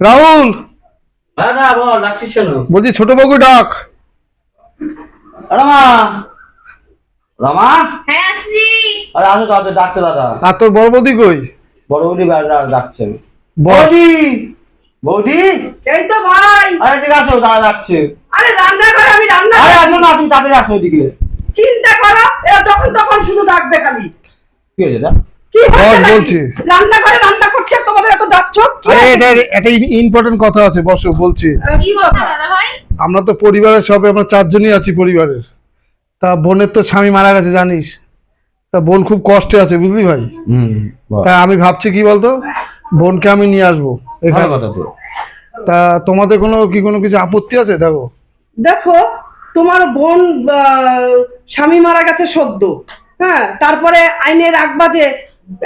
রাহুল! হ্যাঁ কেন? বলছি ছোট বাবু ডাক। হ্যাঁ আসছি। আরে আসো তাদের ডাকছে দাদা। আর তোর বড় বৌদি কই? বড় বৌদি ডাকছেন বৌদি! বৌদি! এই তো ভাই। আরে ঠিক আছে দাদা ডাকছে। আরে রান্না করে আমি রান্না আরে আসো না তুমি তাড়াতাড়ি আসো ওদিকে চিন্তা করো এরা যখন তখন শুধু ডাকবে খালি। কি হয়েছে দা কি হয়েছে বল, নাকি? বলছি। রান্না করে রান্না করছে তোমাদের এত ডাকছো? আরে হয়েছে? এটা ইম্পর্টেন্ট কথা আছে বসো বলছি। কি কথা দাদা ভাই। আমরা তো পরিবারের সবে আমরা চারজনই আছি পরিবারের। তা বোনের তো স্বামী মারা গেছে জানিস। তা বোন খুব কষ্টে আছে বুঝলি ভাই? তা আমি ভাবছি কি বলতো? বোনকে আমি নিয়ে আসব। এখানে। তা। তোমাদের কোনো কি কোনো কিছু আপত্তি আছে? দেখো। দেখো তোমার বোন আহ, স্বামী মারা গেছে সদ্য। হ্যাঁ তারপরে আইনের আগবাজে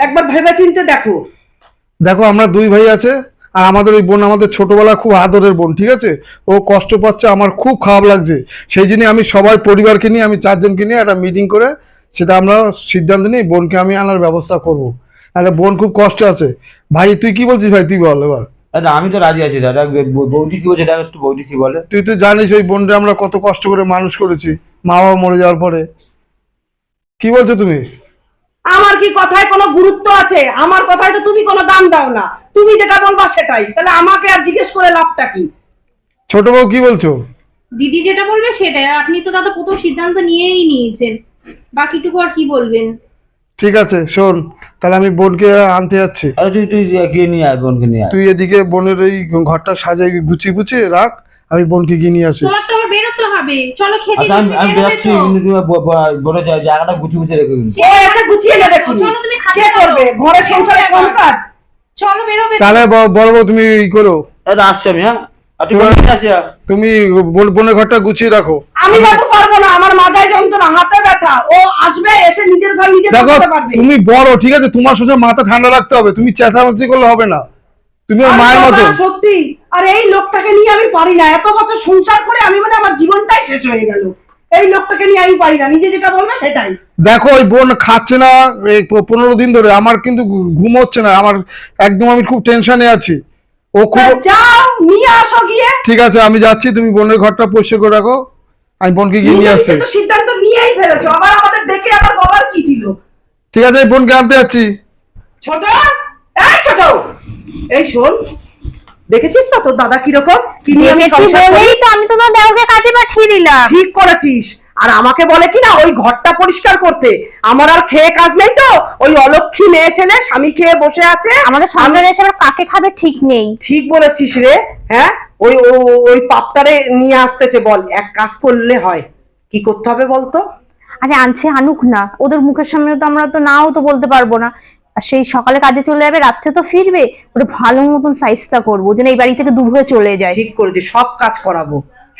একবার ভেবে চিনতে দেখো। দেখো আমরা দুই ভাই আছে আর আমাদের ওই বোন আমাদের ছোটবেলা খুব আদরের বোন ঠিক আছে? ও কষ্ট পাচ্ছে আমার খুব খারাপ লাগছে। সেই জন্য আমি সবাই পরিবারকে নিয়ে আমি চারজনকে নিয়ে একটা মিটিং করে সেটা আমরা সিদ্ধান্ত নিই বোনকে আমি আনার ব্যবস্থা করব। তাহলে বোন খুব কষ্ট আছে। ভাই তুই কি বলছিস ভাই? তুই বল এবার। আরে আমি তো রাজি আছি দাদা। বৌদি কি বলছে? দাদা একটু বৌদি কি বলে? তুই তো জানিস ওই বোনটা আমরা কত কষ্ট করে মানুষ করেছি মা বাবা মরে যাওয়ার পরে। কি বলছো তুমি? আমার কি কথায় কোনো গুরুত্ব আছে? আমার কথায় তো তুমি কোনো দাম দাও না। তুমি যেটা বলবা সেটাই। তাহলে আমাকে আর জিজ্ঞেস করে লাভটা কি? ছোট বউ কি বলছো? দিদি যেটা বলবে সেটাই। আর আপনি তো দাদা প্রথম সিদ্ধান্ত নিয়েই নিয়েছেন। বাকিটুকু আর কি বলবেন? ঠিক আছে শোন তাহলে আমি বোনকে আনতে যাচ্ছি। আরে তুই তুই গিয়ে নিয়ে আয় বোনকে নিয়ে আয়। তুই এদিকে বোনের এই ঘরটা সাজাই গুছিয়ে গুছিয়ে রাখ। আমি বোনকে গিয়ে নিয়ে আসি। তোমার তো বেরোতে হবে। চলো খেতে আচ্ছা আমি তুমি আমি তুমি বলে যা- জায়গাটা গুছিয়ে গুছিয়ে রেখে দিন। ও এসে গুছিয়ে নেবে খুনি। চলো তুমি খাবে কে করবে? ঘরের সংসারে কোন কাজ চলো বেরোবে তাহলে ব- বড় তুমি ই করো। এটা আসছি আমি হ্যাঁ? তুমি বোনের ঘরটা গুছিয়ে রাখো। আমি যাতে পারব না আমার মাথায় যন্ত্রণা হাতে ব্যথা। ও আসবে এসে নিজের ঘর নিজে দেখো করতে পারবে। তুমি বড় ঠিক আছে? তোমার সোজা মাথা ঠান্ডা রাখতে হবে। তুমি চেঁচামেচি করলে হবে না। তুমি ওর মায়ের মতো। সত্যি। আর এই লোকটাকে নিয়ে আমি পারি না। এত বছর সংসার করে আমি মানে আমার জীবনটাই শেষ হয়ে গেল। এই লোকটাকে নিয়ে আমি পারি না। নিজে যেটা বলবে সেটাই। দেখো ওই বোন খাচ্ছে না পনেরো দিন ধরে। আমার কিন্তু ঘুম হচ্ছে না। আমার একদম আমি খুব টেনশনে আছি। ও খুব যাও নিয়ে আসো গিয়ে। ঠিক আছে আমি যাচ্ছি। তুমি বোনের ঘরটা পরিষ্কার করে রাখো। আমি বোনকে গিয়ে নিয়ে আসছি। সিদ্ধান্ত নিয়েই ফেলেছো। আবার আমাদের ডেকে আবার বলার কি ছিল? ঠিক আছে বোনকে আনতে যাচ্ছি। ছোট এই ছোট। এই শোন দেখেছিস তো তোর দাদা কীরকম? কি নিয়ে আমি সংসার করি? বলেই তো আমি তোমার দেওকে কাজে পাঠিয়ে দিলাম। ঠিক করেছিস। আর আমাকে বলে কি না ওই ঘরটা পরিষ্কার করতে। আমার আর খেয়ে কাজ নেই তো? ওই অলক্ষী মেয়ে ছেলে স্বামী খেয়ে বসে আছে। আমাদের সামনে এসে আবার কাকে খাবে ঠিক নেই। ঠিক বলেছিস রে হ্যাঁ? ওই ও- ওই পাপটারে নিয়ে আসতেছে বল। এক কাজ করলে হয়। কি করতে হবে বলতো? আরে আনছে আনুক না। ওদের মুখের সামনে তো আমরা তো নাও তো বলতে পারব না। আর সেই সকালে কাজে চলে যাবে রাত্রে তো ফিরবে। ওটা ভালো মতন সাইজটা করব যেন এই বাড়ি থেকে দূর হয়ে চলে যায়। ঠিক করেছিস সব কাজ করাবো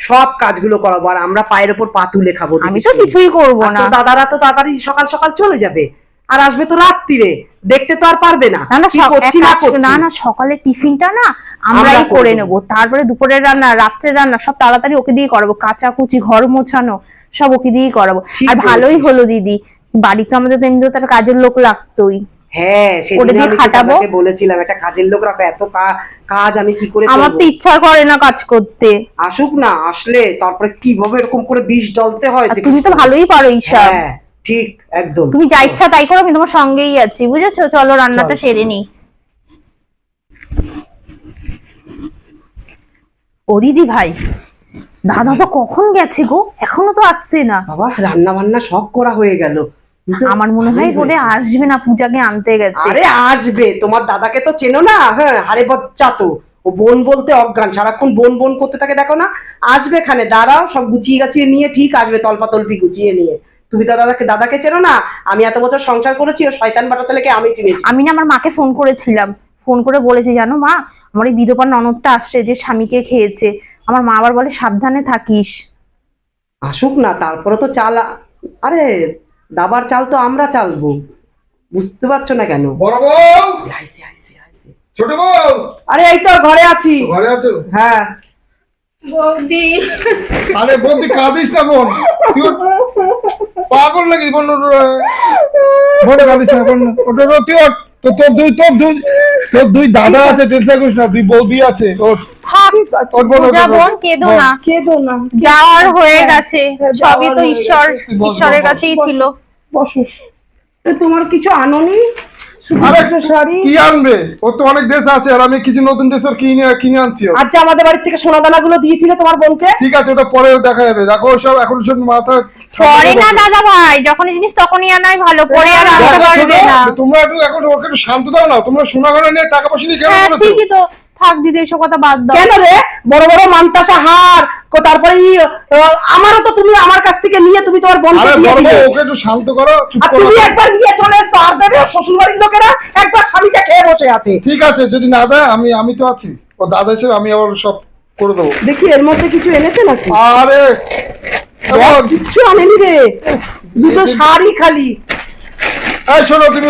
সব কাজগুলো করাবো আর আমরা পায়ের ওপর পা তুলে খাব আমি তো কিছুই করব না। দাদারা তো তাড়াতাড়ি সকাল সকাল চলে যাবে আর আসবে তো রাত্রিরে দেখতে তো আর পারবে না। না না করছি সকালে টিফিনটা না আমরাই করে নেব। তারপরে দুপুরের রান্না রাত্রের রান্না সব তাড়াতাড়ি ওকে দিয়ে করাবো। কাচাকুচি ঘর মোছানো সব ওকে দিয়েই করাবো। আর ভালোই হলো দিদি। বাড়িতে আমাদের তো কাজের লোক লাগতোই। হ্যাঁ সেদিন আমি খাটাবো? বলেছিলাম একটা কাজের লোক রাখো এত কাজ আমি কি করে আমার তো ইচ্ছা করে না কাজ করতে। আসুক না আসলে তারপরে কীভাবে এরকম করে বিষ ডলতে হয় তুমি তো ভালোই পারো হ্যাঁ ঠিক একদম। তুমি যা ইচ্ছা তাই করো আমি তোমার সঙ্গেই আছি বুঝেছ? চলো রান্নাটা। সেরে নি। ও দিদি ভাই দাদা তো কখন গেছে গো? এখনও তো আসছে না। বাবা রান্না বান্না সব করা হয়ে গেল। আমার মনে হয় হয়েছে। আসবে না পূজাকে আনতে গেছে। আরে আসবে তোমার দাদাকে তো চেনো না? হ্যাঁ আরে বচ্চা তো। ও বোন বলতে অজ্ঞান সারাক্ষণ বোন বোন করতে থাকে দেখো না? আসবে এখানে দাঁড়াও সব গুছিয়ে গাছিয়ে নিয়ে ঠিক আসবে তলপা তলপি গুছিয়ে নিয়ে। তুমি তো দাদাকে দাদাকে চেনো না? আমি এত বছর সংসার করেছি ও শয়তান বাটা ছেলেকে আমি চিনেছি। আমি না আমার মাকে ফোন করেছিলাম। ফোন করে বলেছি জানো মা আমার এই বিধবার ননদটা আসছে যে স্বামীকে খেয়েছে। আমার মা আবার বলে সাবধানে থাকিস। আসুক না তারপরে তো চাল আরে দাবার চাল তো আমরা চালবো। বুঝতে পারছ না কেন? বড় বউ। ছোট বউ! আরে এই তো ঘরে আছি। ঘরে আছো? হ্যাঁ। বৌদি। আরে বোন তুই কাঁদিস না বোন। ওর- পাগল নাকি? বোন বোন কাঁদিস না বোন ওটা ওটা তুই তো তোর দুই তোর দুই তোর দুই দাদা আছে টেনশন করিস না দুই বৌদি আছে ওর থাক বোন, পূজা বোন। বোন কেঁদো না। কেঁদো না যাওয়ার হয়ে গেছে। হ্যাঁ, সবই তো ঈশ্বর ঈশ্বরের কাছেই ছিল। বসো তো তোমার কিছু আনোনি? শুধু আরে দুটো শাড়ি? কি আনবে? ওর তো অনেক ড্রেস আছে আর আমি কিছু নতুন ড্রেস কিনে কিনে আনছি ওর। আমাদের বাড়ি থেকে সোনা দানা গুলো দিয়েছিলে তোমার বোনকে? ঠিক আছে ওটা পরে দেখা যাবে। রাখো সব এখন সব মাথা পরে না দাদা ভাই যখনই জিনিস তখনই আনাই ভালো পরে আর আনতে পারবে না। তোমরা একটু এখন ওকে একটু শান্ত দাও না তোমরা সোনা গয়না নিয়ে টাকা পয়সা নিয়ে কেন হ্যাঁ ঠিকই তো। থাক দিদি এসব কথা বাদ দাও। কেন রে? বড় বড় মানতাসা হার। কো- তারপরে আমারও তো তুমি আমার কাছ থেকে নিয়ে তুমি তোমার দিয়ে দিলে। ওকে একটু শান্ত করো চুপ আর করো তুমি একবার নিয়ে চলে দেবে শ্বশুর বাড়ির লোকেরা একবার স্বামীটা খেয়ে বসে আছে। ঠিক আছে যদি না দেয় আমি আমি তো আছি। ও দাদা হিসেবে আমি আবার সব করে দেবো। দেখি এর মধ্যে কিছু এনেছে নাকি? আরে কিচ্ছু আনেনি রে। দুটো শাড়ি খালি। এই শোনো তুমি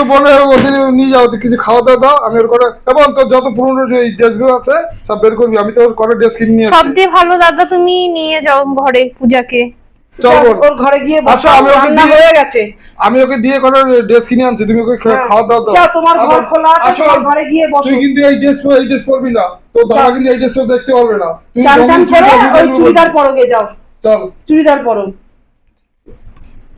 ওদের নিয়ে যাও কিছু খাওয়া দাওয়া দাও আমি ওর করে এবং তোর যত পুরনো যে ড্রেসগুলো আছে সব বের করবি আমি তো ওর করে ড্রেস কিনে নিয়ে সব আসছি। দিয়ে ভালো দাদা তুমি নিয়ে যাও ঘরে পূজাকে। ওর ঘরে গিয়ে আচ্ছা, আমি ওকে দিয়ে- হয়ে গেছে। আমি ওকে দিয়ে করে ড্রেস কিনে আনছি তুমি ওকে হ্যাঁ। খাওয়া দাওয়া দাও। তোমার ঘর খোলা আছে, ঘরে গিয়ে বসো। তুই কিন্তু এই ড্রেস এই ড্রেস পরবি না। তোর দাদা কিন্তু এই ড্রেস দেখতে পারবে না। তুই চান করে চুড়িদার ওই পরবি। চুড়িদার পরো গে যাও। চল। চুড়িদার পরো।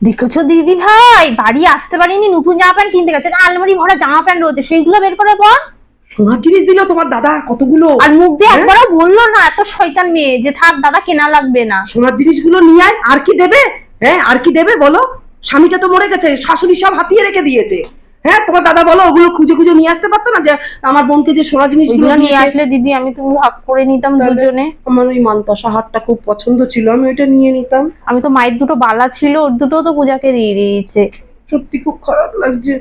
দেখেছ দিদি ভাই? বাড়ি আসতে পারিনি নতুন জামা প্যান্ট কিনতে গেছে আলমারি ভরা জামা প্যান্ট রয়েছে সেইগুলো বের করে বল। সোনার জিনিস দিল তোমার দাদা কতগুলো? আর মুখ দিয়ে হ্যাঁ? একবারও বলল না এত শয়তান মেয়ে যে থাক দাদা কেনা লাগবে না। সোনার জিনিসগুলো নিয়ে আয় আর কি দেবে? হ্যাঁ আর কি দেবে বলো? স্বামীটা তো মরে গেছে শাশুড়ি সব হাতিয়ে রেখে দিয়েছে। হ্যাঁ তোমার দাদা বলো ওগুলো খুঁজে খুঁজে নিয়ে আসতে পারতো না যে আমার বোনকে যে সোনা জিনিসগুলো ওইগুলো নিয়ে আসলে দিদি আমি তুমি ভাগ করে নিতাম দুজনে। আমার ওই মানতাসা হারটা খুব পছন্দ ছিল আমি ওইটা নিয়ে নিতাম। আমি তো মায়ের দুটো বালা ছিল ওর দুটো তো পূজাকে দিয়ে দিয়েছে। সত্যি খুব খারাপ লাগছে।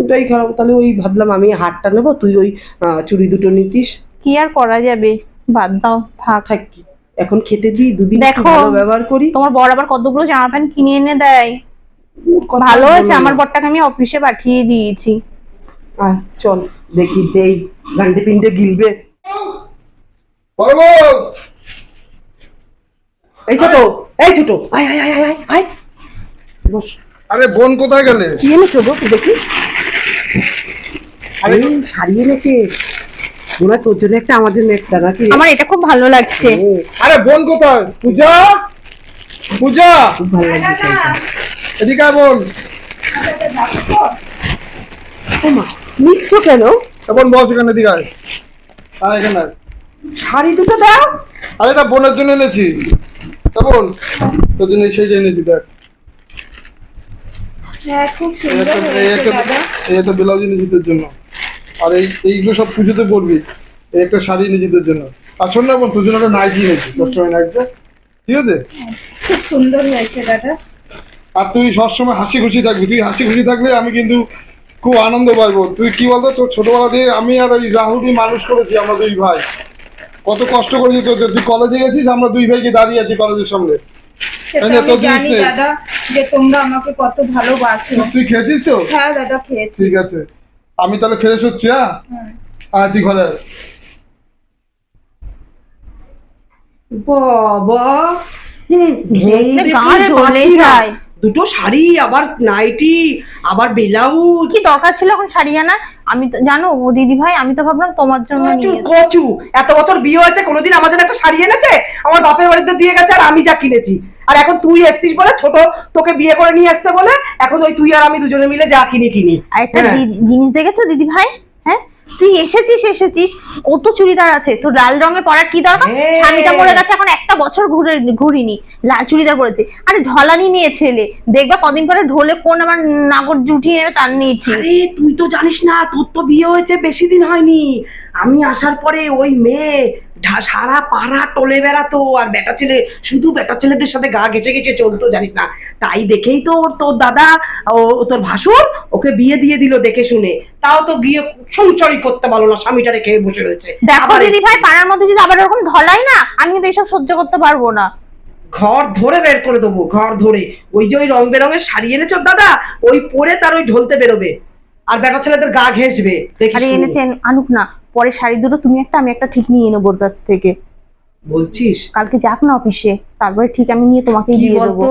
ওটাই খারাপ তাহলে ওই ভাবলাম আমি হারটা নেব তুই ওই চুড়ি দুটো নিতিস। কি আর করা যাবে? বাদ দাও থাক। থাকি এখন খেতে দিই দুদিন দেখো। ব্যবহার করি। তোমার বর আবার কতগুলো জামা প্যান্ট কিনে এনে দেয়? ভালো না। আমার বরটাকে আমি অফিসে পাঠিয়ে দিয়েছি। আয় চল দেখি দেই গান্ডে পিন্ডে গিলবে। এই ছোট এই ছোট আয় আয় আয় আয় আয় বস। আরে বোন কোথায় গেলে? কি এনেছো গো দেখি। আরে শাড়ি এনেছে। হয় তোর জন্য একটা আমার জন্য একটা নাকি? আমার এটা খুব ভালো লাগছে। আরে বোন কোথায়? পূজা? পূজা? খুব ভালো লাগছে। এদিকে বোন নিচ্ছ কেন? এ বোন বস এখানে এদিকে আয়। আয় এখানে শাড়ি দুটো দাও। আরে এটা বোনের জন্য এনেছি। তা তোর জন্য সেই যে এনেছি দেখ। হ্যাঁ একটা ব্লাউজ এনেছি জন্য। আর এই এইগুলো সব পুজোতে এই একটা শাড়ি তোর জন্য। আর শোন না বোন তোর জন্য একটা নাইটি এনেছি। নাইটটা ঠিক আছে? খুব সুন্দর হয়েছে দাদা। আর তুই সবসময় হাসি খুশি থাকবি। তুই হাসি খুশি থাকলে আমি কিন্তু খুব আনন্দ পাইবো তুই কি বলতো? তোর ছোটবেলা দিয়ে আমি আর ওই রাহুলই মানুষ করেছি আমরা দুই ভাই। কত কষ্ট করেছি তোর তুই কলেজে গেছিস আমরা দুই ভাইকে দাঁড়িয়ে আছি কলেজের সামনে। সেটা এই নে, আমি জানি দাদা যে তোমরা আমাকে কত ভালোবাসো। তুই খেয়েছিস তো? হ্যাঁ দাদা খেয়েছি। ঠিক আছে। আমি তাহলে ফ্রেশ হচ্ছি হ্যাঁ? হ্যাঁ। তুই ঘরে বাবা হুম। যায়। দুটো শাড়ি আবার নাইটি আবার ব্লাউজ। কি দরকার ছিল এখন শাড়ি আনা আমি তো জানো ও দিদি ভাই আমি তো ভাবলাম তোমার জন্য কচু কচু। এত বছর বিয়ে হয়েছে কোনোদিন আমার জন্য একটা শাড়ি এনেছে? আমার বাপের বাড়িতে দিয়ে গেছে আর আমি যা কিনেছি। আর এখন তুই এসছিস বলে ছোট তোকে বিয়ে করে নিয়ে এসছে বলে এখন ওই তুই আর আমি দুজনে মিলে যা কিনে কিনি। আর একটা হ্যাঁ। জিনিস দেখেছ দিদি ভাই হ্যাঁ? তুই এসেছিস এসেছিস কত চুড়িদার আছে? তোর লাল রঙের পরার কি দরকার? হ্যাঁ। স্বামীটা মরে গেছে এখন একটা বছর ঘুরে ঘুরিনি চুড়িদার পরেছে। আরে ঢলানি নিয়ে ছেলে, দেখবা কদিন পরে ঢোলে কোন আমার নাগর জুটিয়ে নেবে তার নিয়েছি আরে, তুই তো জানিস না, তোর তো বিয়ে হয়েছে বেশি দিন হয়নি। আমি আসার পরে ওই মেয়ে সারা পাড়া টলে বেড়াতো আর বেটা ছেলে শুধু বেটা ছেলেদের সাথে গা ঘেঁচে ঘেঁচে চলতো জানিস না? তাই দেখেই তো ওর তোর দাদা ও তোর ভাসুর ওকে বিয়ে দিয়ে দিল দেখে শুনে। তাও তো গিয়ে সংসারই করতে পারল না স্বামীটা রেখে বসে রয়েছে। দেখো দিদি ভাই পাড়ার মধ্যে যদি আবার এরকম ঢলাই না আমি কিন্তু এইসব সহ্য করতে পারব না। ঘর ধরে বের করে দেবো ঘর ধরে। ওই যে ওই রং বেরঙের শাড়ি এনেছো দাদা ওই পরে তার ওই ঢলতে বেরোবে। আর বেটা ছেলেদের গা ঘেঁষবে এনেছেন আনুক না। পরে শাড়ি দুটো তুমি একটা আমি একটা ঠিক নিয়ে নেব ওর কাছ থেকে। বলছিস? কালকে যাক না অফিসে তারপরে ঠিক আমি নিয়ে তোমাকে দিয়ে দেবো।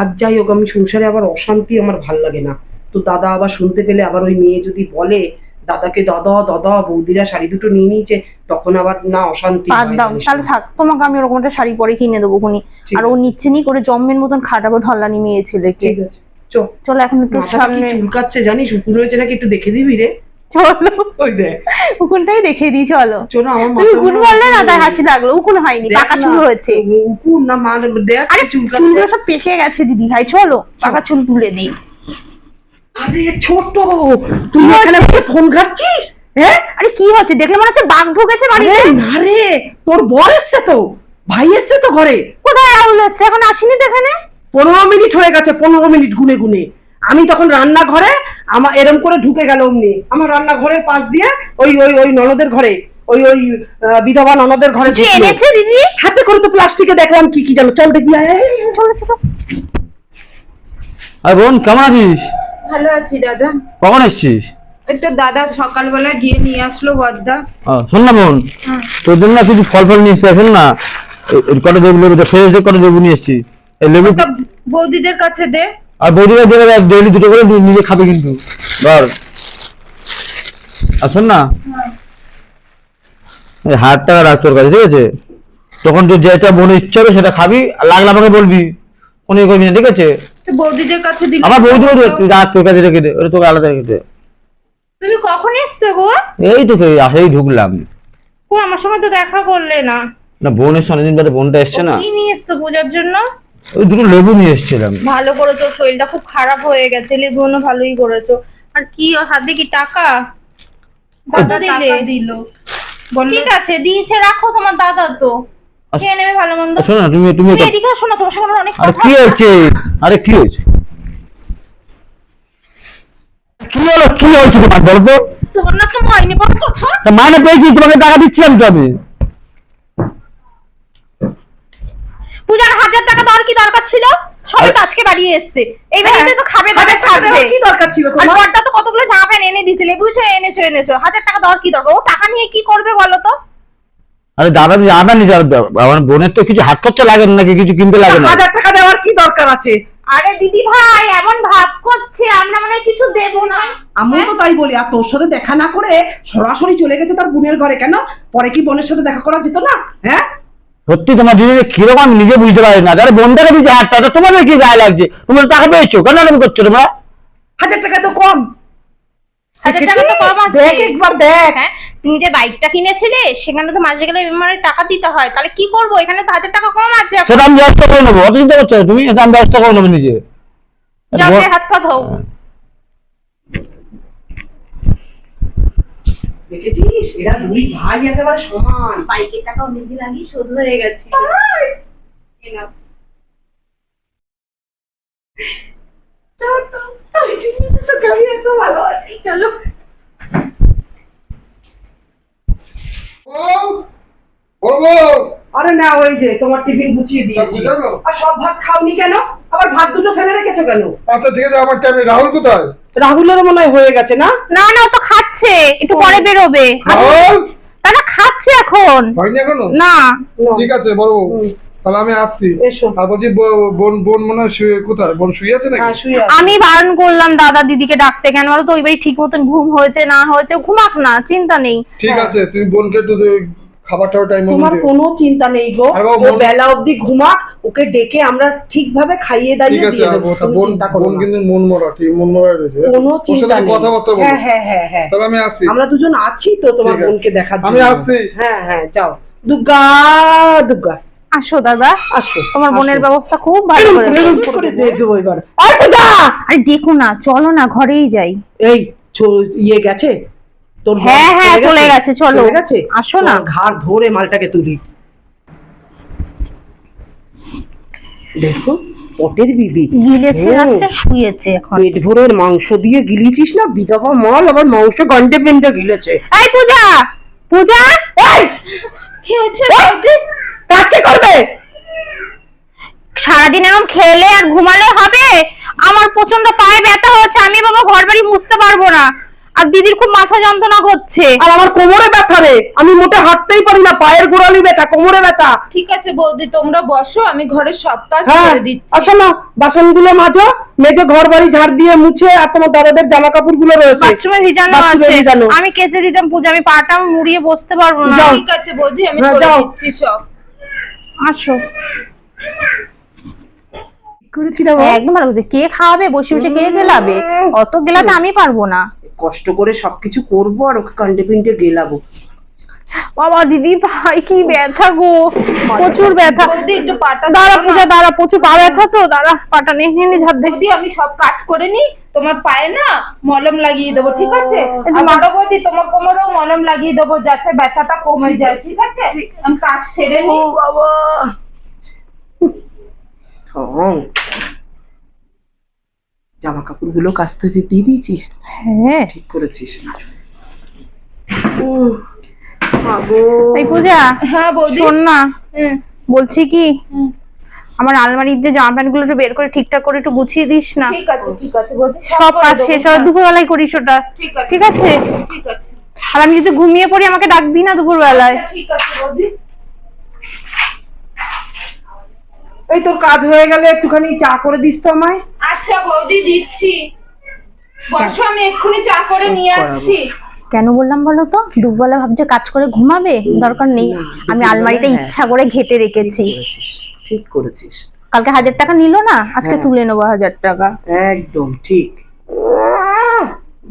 আজ যাই হোক আমি সংসারে আবার অশান্তি আমার ভালো লাগে না। তো দাদা আবার শুনতে পেলে আবার ওই মেয়ে যদি বলে দাদাকে দাদা দাদা বৌদিরা শাড়ি দুটো নিয়ে নিয়েছে তখন আবার না অশান্তি দাও তাহলে থাক তোমাকে আমি ওরকম একটা শাড়ি পরে কিনে দেবো খুনি। আর ও নিচ্ছে নি করে জম্মের মতন খাটাবো ঢলানি মেয়ে ছেলেকে। ঠিক আছে। চল। চলো এখন একটু সামনে চুলকাচ্ছে জানিস? উকুন হয়েছে নাকি একটু দেখে দিবি রে? চলো। ওই দেখ উকুনটাই দেখিয়ে দিই চলো। চলো আমার মাথা উকুন বললে না তাই হাসি লাগল। উকুন হয়নি পাকা চুল হয়েছে। উকুন না মা দেখ আরে চুলগুলো সব পেকে গেছে দিদি ভাই চলো পাকা চুল তুলে দিই আরে ছোট! তুই এখানে ফোন ঘাটছিস? হ্যাঁ? আরে কি হচ্ছে? দেখলে মনে হচ্ছে বাঘ ঢুকেছে বাড়িতে। না রে তোর বর এসছে তো। ভাই এসছে তো ঘরে। কোথায় রাহুল এসছে? এখন আসেনি তো এখানে? পনেরো মিনিট হয়ে গেছে পনেরো মিনিট গুনে গুনে। আমি তখন রান্নাঘরে আমার এরম করে ঢুকে গেল অমনি। আমার রান্নাঘরের পাশ দিয়ে ওই ওই ওই ননদের ঘরে ওই ওই বিধবা ননদের ঘরে এনেছে দিদি? হাতে করে তো প্লাস্টিকে দেখলাম কি কি জানো চল চলো আর বোন কেমন আছিস? ভালো আছি দাদা। কখন এসছিস? ওই তো দাদা সকালবেলা গিয়ে নিয়ে আসলো বদ্দা শোন না বোন তোর জন্য কিছু ফল ফল নিয়ে এসছি। আসেন না এই- এই কটা লেবু লেবু ফ্রেশ কটা লেবু নিয়ে এসছি এই লেবু বৌদিদের কাছে দে। আর বৌদিরা দেবে ডেইলি দুটো করে নিজে খাবে কিন্তু। ধর। আর শোন না। হাট টাকা রাখ তোর কাছে ঠিক আছে? তখন তোর যেটা মনে ইচ্ছা হবে সেটা খাবি আর লাগলে আমাকে বলবি। কোনো ইয়ে করবি না ঠিক আছে? বৌদিদের কাছে দিলে আমার বৌদি তুই রাখ তোর কাছে রেখে দে ওটা তোকে আলাদা রেখে দে। তুমি কখন এসছো গো? এই তো তো আসেই ঢুকলাম। ও আমার সঙ্গে তো দেখা করলে না। না বোন এসছে অনেকদিন বাদে বোনটা এসছে না। কি নিয়ে এসছো পূজার জন্য? ওই দুটো লেবু নিয়ে এসেছিলাম। ভালো করেছ শরীরটা খুব খারাপ হয়ে গেছে লেবুনো ভালোই করেছ। আর কি হাতে কি টাকা? দাদা দিলে? দিল। ঠিক আছে দিয়েছে রাখো তোমার দাদা তো। খেয়ে নেবে ভালো মন্দ। শোনো তুমি তুমি এদিকে আসো না তোমার সঙ্গে আমার অনেক কথা কি হয়েছে? আরে কি হয়েছে? কি হলো কি হয়েছে তোমার বলব তোমার না মাইনে পাবো কথা? মানে পেয়েছি তোমাকে টাকা দিচ্ছিলাম তো আমি। পূজার হাজার টাকা দেওয়ার কি দরকার ছিল? সবাই তো আজকে বাড়ি এসছে। এই বাড়িতে তো খাবে দাবে থাকবে কি দরকার ছিল আর তোমার? বরটা তো কতগুলো জামা প্যান্ট এনে দিয়েছিল বুঝছ এনেছো এনেছো। হাজার টাকা দেওয়ার কি দরকার? ও টাকা নিয়ে কি করবে বলো তো? আরে দাদা জানা নি আমার বোনের তো কিছু হাত খরচা লাগে না নাকি কিছু কিনতে লাগে না? হাজার টাকা দেওয়ার কি দরকার আছে? আরে দিদি ভাই এমন ভাব করছে আমরা মনে কিছু দেবো না। আমি তো তাই বলি আর তোর সাথে দেখা না করে সরাসরি চলে গেছে তার বোনের ঘরে। কেন? পরে কি বোনের সাথে দেখা করা যেত না? হ্যাঁ? সত্যি তোমার দিদি কীরকম আমি নিজে বুঝতে পারি না। আরে বোনটাকে দিচ্ছে হাত টাকা তোমাদের কি গায়ে লাগছে? তোমরা টাকা পেয়েছ কেন এরকম করছ তোমরা? হাজার টাকা তো কম। হাজার টাকা তো কম আছে। দেখ একবার দেখ। হ্যাঁ তুমি যে বাইকটা কিনেছিলে সেখানে তো মাঝে গেলে মানে টাকা দিতে হয়। তাহলে কি করব? এখানে তো হাজার টাকা কম আছে। সেটা আমি ব্যবস্থা করে নেব অত চিন্তা করছ তুমি এটা আমি ব্যবস্থা করে নেব নিজে। গিয়ে হাত পা ধোও। দেখেছিস? এরা দুই ভাই একেবারে সমান। বাইকের টাকা অনেকদিন আগেই শোধ হয়ে গেছে। চলো আরে না ওই যে তোমার টিফিন গুছিয়ে দিয়েছি। আর সব ভাত খাওনি কেন? আবার ভাত দুটো ফেলে রেখেছো কেন? আচ্ছা ঠিক আছে আমার টাইমে রাহুল কোথায়? রাহুলের মনে হয় হয়ে গেছে না? না না তো খাচ্ছে। একটু পরে বেরোবে। রাহুল? তারা খাচ্ছে এখন। হয়নি এখনও? না। ঠিক আছে বড় তাহলে আমি আসছি। আর বলছি বোন বোন মনে হয় শুয়ে কোথায়? বোন শুয়ে আছে নাকি? হ্যাঁ শুয়ে আছো। আমি বারণ করলাম দাদা দিদিকে ডাকতে কেন বলো তো ওই বাড়ি ঠিক মতন ঘুম হয়েছে না হয়েছে ঘুমাক না চিন্তা নেই। ঠিক আছে তুমি বোনকে একটু দে- টাইম তোমার কোনো চিন্তা নেই গো। ও বেলা অবধি ঘুমাক ওকে ডেকে আমরা ঠিকভাবে খাইয়ে ঠিক দাইয়ে আছে দিয়ে দেবো। ও- তা তুমি বোন বোন কিন্তু মন মরা ঠিক মন মরা রয়েছে কোনো চিন্তা নেই। কথাবার্তা বলব। হ্যাঁ হ্যাঁ হ্যাঁ হ্যাঁ। তাহলে আমি আসছি আমরা দুজন আছি তো তোমার বোনকে দেখার আমি জন্য। হ্যাঁ হ্যাঁ যাও। দুর্গা দুর্গা। আসো দাদা। আসো। তোমার বোনের ব্যবস্থা খুব ভালো করে দিয়ে দেবো এবার। অল্প আরে দেখো না চলো না ঘরেই যাই। এই ছো- ইয়ে গেছে? তোর হ্যাঁ, হ্যাঁ, চলে গেছে, চলো। চলে গেছে? আসো না। ঘাড় ধরে মালটাকে তুলি। দেখো পটের বিবি। গিলেছে হুম। রাত্রে শুয়েছে এখন। পেট ভরের মাংস দিয়ে গিলিছিস না? বিধবা মাল আবার মাংস গন্ডে পেন্ডে গিলেছে। এই পূজা! পূজা! এই কি হয়েছে কাজ কে করবে? সারাদিন এরকম খেলে আর ঘুমালে হবে? আমার প্রচণ্ড পায়ে ব্যথা হচ্ছে আমি বাবা ঘর বাড়ি মুছতে পারব না। আর দিদির খুব মাথা যন্ত্রণা করছে। আর আমার কোমরে ব্যথা রে। আমি মোটে হাঁটতেই পারি না পায়ের গোড়ালি ব্যথা কোমরে ব্যথা। ঠিক আছে বৌদি তোমরা বসো আমি ঘরের সব কাজ হ্যাঁ করে দিচ্ছি। আচ্ছা না বাসনগুলো মাজো মেজে ঘর বাড়ি ঝাড় দিয়ে মুছে আর তোমার দাদাদের জামা কাপড়গুলো রয়েছে বাথরুমে ভিজানো আছে আমি কেচে দিতাম পূজা আমি পাটা মুড়িয়ে বসতে পারব না। ঠিক আছে বৌদি আমি হ্যাঁ, করে দিচ্ছি সব। আসো। একদম ভালো কে খাওয়াবে? বসে বসে কে গেলাবে? অত গেলাতে আমি পারব না। কষ্ট করে সবকিছু করব আর ওকে কন্টে পিন্টে গেলাবো। বাবা দিদি ভাই কি ব্যথা গো। প্রচুর ব্যথা। একটু পাটা দাঁড়া পূজা দাঁড়া প্রচুর পা ব্যথা তো। দাঁড়া পাটা নিয়ে নিয়ে ঝাড় দে। বৌদি আমি সব কাজ করে নি তোমার পায়ে না মলম লাগিয়ে দেবো ঠিক আছে? একটু বৌদি তোমার কোমরেও মলম লাগিয়ে দেবো যাতে ব্যথাটা কমে যায় ঠিক আছে? আমি কাজ সেরে নি বাবা। জামা কাপড়গুলো কাছ থেকে দিয়ে দিয়েছিস? হ্যাঁ। ঠিক করেছিস এই পূজা হ্যাঁ শোন না। বলছি কি? আমার আলমারিতে জামা প্যান্টগুলো একটু বের করে ঠিকঠাক করে একটু গুছিয়ে দিস না? ঠিক আছে ঠিক আছে সব কাজ শেষ হয় হ্যাঁ। দুপুরবেলায় করিস ওটা। ঠিক আছে ঠিক আছে? আর আমি যদি ঘুমিয়ে পড়ি আমাকে ডাকবি না দুপুরবেলায়? আচ্ছা, ঠিক আছে বৌদি এই তোর কাজ হয়ে গেলে একটুখানি চা করে দিস তো আমায়। আচ্ছা বৌদি দিচ্ছি। বসো আমি এক্ষুনি চা করে নিয়ে আসছি। কেন বললাম বলো তো? দুপুরবেলা ভাবছে কাজ করে ঘুমাবে? দরকার নেই। আমি আলমারিটা হ্যাঁ। ইচ্ছা করে ঘেটে রেখেছি। ঠিক করেছিস কালকে হাজার টাকা নিল না? আজকে হ্যাঁ। তুলে নেব হাজার টাকা। একদম ঠিক।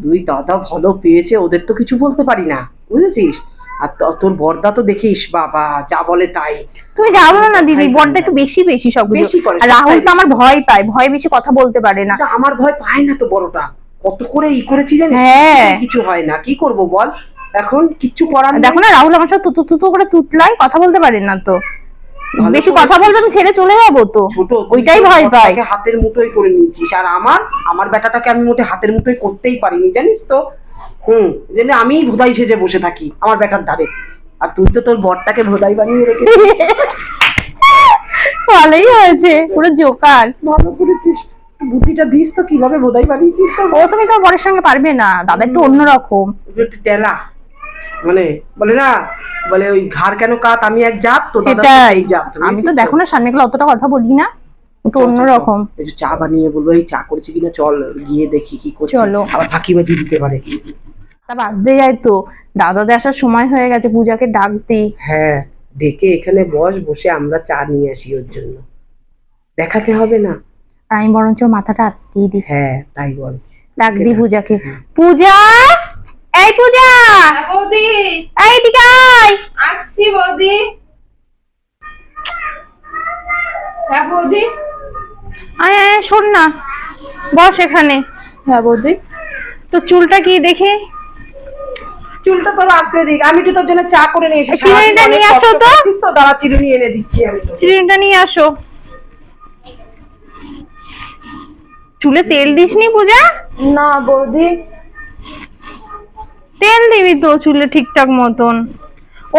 দুই দাদা ভালো পেয়েছে ওদের তো কিছু বলতে পারি না। বুঝেছিস? আর তোর বর্দা তো দেখিস বাবা যা বলে তাই। তুমি যাও না দিদি বর্দা একটু বেশি বেশি সব বেশি করে, রাহুল তো আমার ভয় পায় ভয় বেশি কথা বলতে পারে না। আমার ভয় পায় না তো বড়টা। কত করে ই করেছি জানিস? হ্যাঁ। কিছু হয় না। কি করব বল? এখন কিচ্ছু করার দেখো না রাহুল আমার সাথে তুতু তুতু করে তুতলাই কথা বলতে পারে না তো। বেশি। কথা বলবে আমি ছেড়ে চলে যাব তো। ওইটাই ভয় পাই হাতের মুঠোই করে নিয়েছিস। আর আমার আমার বেটাটাকে আমি মোটে হাতের মুঠোই করতেই পারিনি জানিস তো? হুম যেন আমি ভোদাই সেজে বসে থাকি আমার বেটার ধারে। আর তুই তো তোর বরটাকে ভোদাই বানিয়ে রেখে ভালোই হয়েছে পুরো জোকার। ভালো করেছিস। বুদ্ধিটা দিস তো কীভাবে ভোদাই বানিয়েছিস তো ও তুমি তো বরের সঙ্গে পারবে না। দাদা একটু অন্যরকম। টেলা। মানে বলে না বলে ওই ঘাড় কেন কাত? আমি এক জাত তো সেটাই। জাত। আমি তো দেখো না সামনে গেলে অতটা কথা বলি না। একটু অন্যরকম। একটু চা বানিয়ে বলব এই চা করেছি কিনা চল গিয়ে দেখি কি করছে। চলো। আবার ফাঁকিবাজি দিতে পারে। তা বাজতে যায় তো। দাদাদের আসার সময় হয়ে গেছে পূজাকে ডাকতে। হ্যাঁ ডেকে এখানে বস বসে আমরা চা নিয়ে আসি ওর জন্য। দেখাতে হবে না। আমি বরঞ্চ মাথাটা আজকেই দিই। হ্যাঁ তাই বল। ডাক দিই পূজাকে। পূজা! এই পূজা। হ্যাঁ বৌদি। এই দিকে আয়। আসছি বৌদি। হ্যাঁ বৌদি। আয় আয় শোন না। বস এখানে। হ্যাঁ বৌদি। তো চুলটা কি দেখি? চুলটা তোর আসতে দিক। আমি তো তোর জন্য চা করে নিয়ে এসেছি। চিরুনিটা নিয়ে আসো তো। করছিস তো। দাঁড়া চিরুনি এনে দিচ্ছি আমি চিরুনিটা নিয়ে আসো। চুলে তেল দিসনি পূজা? না বৌদি। তেল দিবি তো চুলে ঠিকঠাক মতন।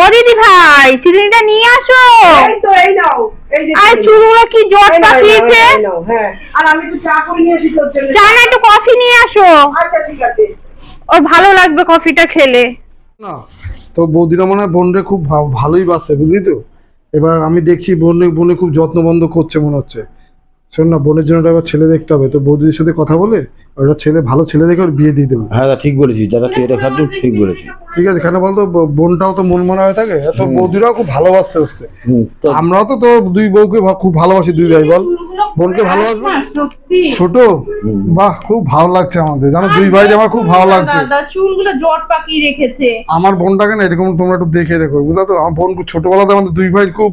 ও দিদি ভাই চিরুনিটা নিয়ে আসো। এই তো এই নাও আর চুলগুলো কি জট পাকিয়েছে? হ্যাঁ। আর আমি একটু চা করে নিয়ে আসি তোর জন্য। চা না একটু কফি নিয়ে আসো। আচ্ছা ঠিক আছে। ওর ভালো লাগবে কফিটা খেলে। না তো বৌদিরা মনে হয় বোনরে খুব ভালোই বাসছে বুঝলি তো? এবার আমি দেখছি বোনে বোনে খুব যত্নবন্ধ করছে মনে হচ্ছে। শোন না বোনের জন্য এবার ছেলে দেখতে হবে। তো বৌদির সাথে কথা বলে ওটা ছেলে ভালো ছেলে দেখে ওর বিয়ে দিয়ে দেবো। হ্যাঁ দা, ঠিক বলেছিস দাদা তুই এটা খাদ্য ঠিক বলেছিস। ঠিক আছে কেন বলতো বোনটাও তো মন মনে হয়ে থাকে তো বৌদিরাও খুব ভালোবাসতে হচ্ছে তো আমরাও তো তোর দুই বউকে খুব ভালোবাসি দুই ভাই বল। বোনকে ভালোবাসবে? না, সত্যি। ছোট? বাহ খুব ভালো লাগছে আমাদের জানো দুই ভাই আমার খুব ভালো লাগছে। চুলগুলো জট পাকিয়ে রেখেছে। আমার বোনটাকে না এরকম তোমরা একটু দেখে রেখো বুঝলো তো? আমার বোন খুব ছোটবেলাতে আমাদের দুই ভাই খুব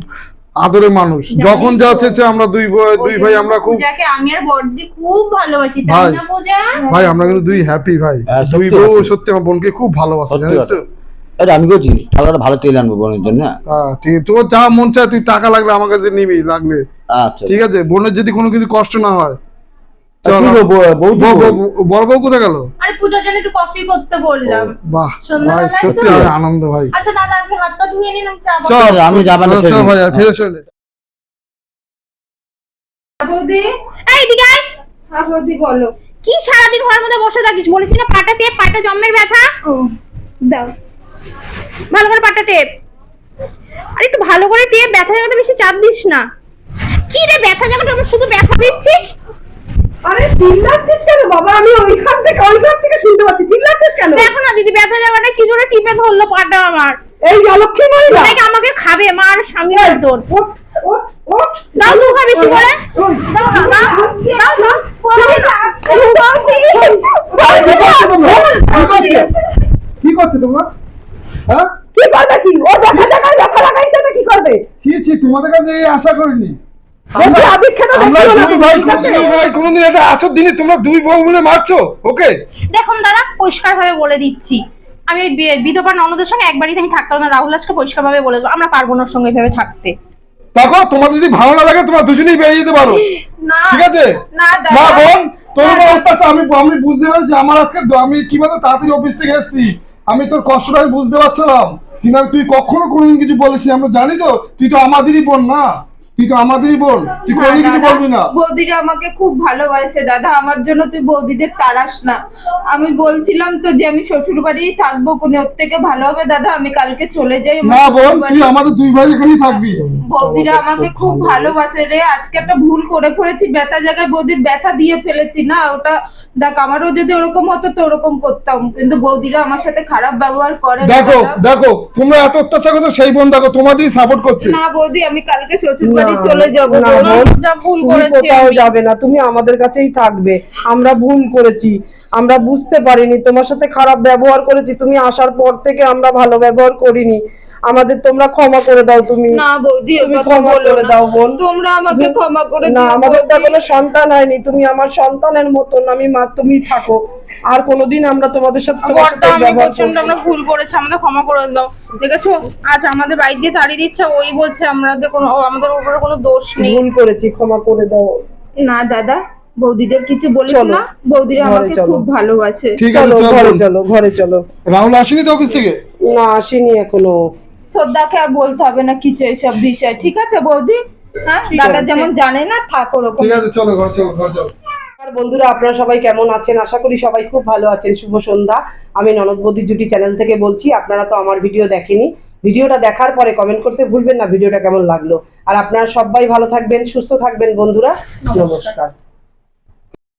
আদরের মানুষ। যখন যা চেয়েছে আমরা দুই ভাই দুই ভাই আমরা খুব পূজাকে আমি আর বড়দি খুব ভালোবাসি তাই ভাই। না পূজা? ভাই আমরা কিন্তু দুই হ্যাপি ভাই। হ্যাঁ, দুই সত্যি বউ সত্যি আমার বোনকে খুব ভালোবাসে জানিস তো? এটা আমি করছি টাকাটা ভালো তেল আনব বোনের জন্য। হ্যাঁ? হ্যাঁ ঠিক আছে। তোর যা মন চায় তুই টাকা লাগলে আমার কাছে নিবি লাগলে। আচ্ছা। ঠিক আছে? বোনের যদি কোনো কিছু কষ্ট না হয় বড় বউ কোথায় গেল? আরে পূজার জন্য একটু কফি করতে বললাম। বাহ সন্ধ্যাবেলায় ভাই তো? সত্যি আনন্দ ভাই। আচ্ছা দাদা আপনি হাতটা ধুয়ে নিন চা চল আমি যাবার চল চল। ভাই ফিরে চলে। বৌদি? এই দিকে আয়। হ্যাঁ বৌদি বলো। কি সারাদিন ঘরের মধ্যে বসে থাকিস? বলেছি না পাটা টেপ পাটা জম্মের ব্যথা। দাও। ভালো করে পাটা টেপ। আর একটু ভালো করে টেপ ব্যথা জায়গাটা বেশি চাপ দিস না। কি রে ব্যথা জায়গাটা আমার শুধু ব্যথা দিচ্ছিস? আরে চিল্লাচ্ছিস কেন বাবা? আমি ওইখান থেকে ওইখান থেকে শুনতে পাচ্ছি। চিল্লাচ্ছিস কেন? দেখো না দিদি ব্যথা জায়গাটা কি জোরে টিপে ধরলো পাটা আমার? এই অলক্ষী মহিলা। নাকি আমাকে খাবে মা আর স্বামী তোর। দাও তো খা বেশি করে। দাও না দাও দাও দাও কি করছ তোমরা? হ্যাঁ? কি করবে কি? ও দেখা জায়গায় দেখা লাগাইছে কি করবে? ছি ছি তোমাদের কাছে আশা করিনি। দেখুন দাদা পরিষ্কার ভাবে বলে দিচ্ছি। আমি বিধবা ননদের সঙ্গে এক বাড়িতে আমি থাকতাম না রাহুল আজকে পরিষ্কার ভাবে বলে দেবো আমরা পারব না সঙ্গে ভেবে থাকতে। দেখো তোমাদের যদি ভালো না লাগে তোমরা দুজনেই বেরিয়ে যেতে পারো। না ঠিক আছে? না না দাদা বোন তোর অত্যাচার আমি আমি বুঝতে পারছি আমার আজকে আমি কীভাবে তাড়াতাড়ি অফিস থেকে এসেছি। আমি তোর কষ্টটা আমি বুঝতে পারছিলাম। কিন্তু তুই কখনো কোনোদিন কিছু বলিস আমরা জানি তো তুই তো আমাদেরই বোন না। তুই তো আমাদেরই বোন তুই না, কোনোদিন কিছু বলবি না? বৌদিরা আমাকে খুব ভালোবাসে দাদা আমার জন্য তুই বৌদিদের তারাস না। আমি বলছিলাম তো যে আমি শ্বশুর বাড়ি থাকব কোন ওর থেকে ভালো হবে দাদা আমি কালকে চলে যাই না বোন তুই আমাদের দুই ভাই এখানেই থাকবি। বৌদিরা আমাকে খুব ভালোবাসে রে আজকে একটা ভুল করে ফেলেছি ব্যথা জায়গায় বৌদির ব্যথা দিয়ে ফেলেছি না ওটা দেখ আমারও যদি ওরকম হতো তো ওরকম করতাম কিন্তু বৌদিরা আমার সাথে খারাপ ব্যবহার করে দেখো দেখো তোমরা এত অত্যাচার করছ সেই বোন দেখো তোমাদেরই সাপোর্ট করছে। না বৌদি আমি কালকে শ্বশুর বাড়ি চলে যাব ভুল করেছি যাবে না তুমি আমাদের কাছেই থাকবে। আমরা ভুল করেছি। আমরা বুঝতে পারিনি তোমার সাথে খারাপ ব্যবহার করেছি তুমি আসার পর থেকে আমরা ভালো ব্যবহার করিনি। আমাদের তোমরা ক্ষমা করে দাও তুমি। না বৌদি তুমি ক্ষমা করে দাও বোন। তোমরা আমাকে ক্ষমা করে না আমাদের তো বৌদি। সন্তান হয়নি তুমি আমার সন্তানের মতন আমি মা তুমি থাকো। আর কোনোদিন আমরা তোমাদের সাথে তোমার সাথে ব্যবহার প্রচণ্ড আমরা ভুল করেছি আমাদের ক্ষমা করে দাও। দেখেছ? আজ আমাদের বাড়ি দিয়ে তাড়িয়ে দিচ্ছে ওই বলছে আমাদের কোনো আমাদের উপরে কোনো দোষ নেই। ভুল করেছি ক্ষমা করে দাও। না দাদা বৌদিদের কিছু বলিস না? বৌদিরা আমাকে খুব ভালোবাসে। ঠিক আছে চলো ঘরে চলো ঘরে চলো। রাহুল আসেনি তো অফিস থেকে? না আসেনি এখনও। শ্রদ্ধাকে আর বলতে হবে না কিছু এইসব বিষয়। ঠিক আছে বৌদি? হ্যাঁ দাদা যেমন জানে না থাক ওরকম। ঠিক আছে চলো ঘর চলো ঘর চলো। আর বন্ধুরা আপনারা সবাই কেমন আছেন? আশা করি সবাই খুব ভালো আছেন। শুভ সন্ধ্যা। আমি ননদ বৌদি জুটি চ্যানেল থেকে বলছি আপনারা তো আমার ভিডিও দেখেনি। ভিডিওটা দেখার পরে কমেন্ট করতে ভুলবেন না ভিডিওটা কেমন লাগল। আর আপনারা সবাই ভালো থাকবেন সুস্থ থাকবেন বন্ধুরা। নমস্কার।